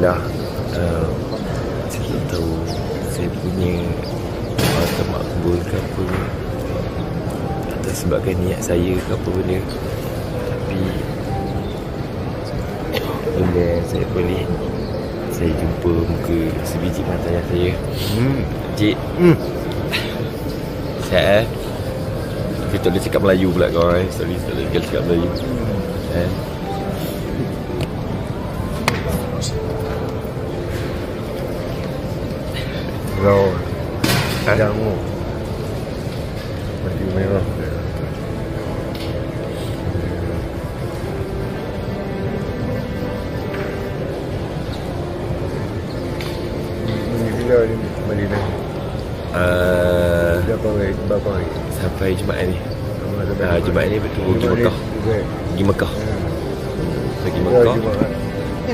Alhamdulillah uh, Saya tak tahu Saya punya Mata makbul ke apa Atas sebabkan niat saya ke apa benda. Tapi Bila saya boleh Saya jumpa muka sebiji mata ayah saya. Hmm. Cik. Hmm. Sihat eh tak boleh cakap Melayu pula kau eh Sorry boleh cakap Melayu. Eh Ini bila ni Madinah uh, Berapa hari? Berapa hari? Sampai Jumaat ni. Sama ada Ah, Jumaat. Ni betul pergi ni Mekah. Pergi Mekah. Hmm. Pergi Mekah.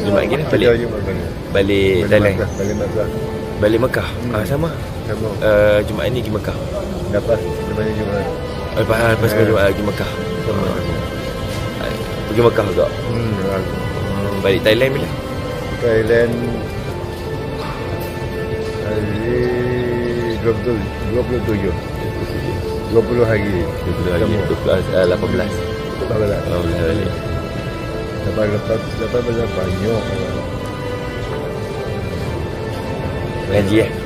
Jumaat. Gini balik? Balik. Balik Balik Thailand Makkah, Balik Mekah Hmm. ah, Sama Sama. uh, Jumaat ni pergi Mekah Dapat Lepas Jumaat. Lepas lepas Eh. Jumaat pergi Mekah Sama. Ah, Pergi Mekah juga Hmm. hmm, Balik Thailand bila Thailand hari 20, 27 20 hari 20 hari Sama. 12, uh, 18 tak belas 18 balik lepas lepas lepas belas banyak Gaji eh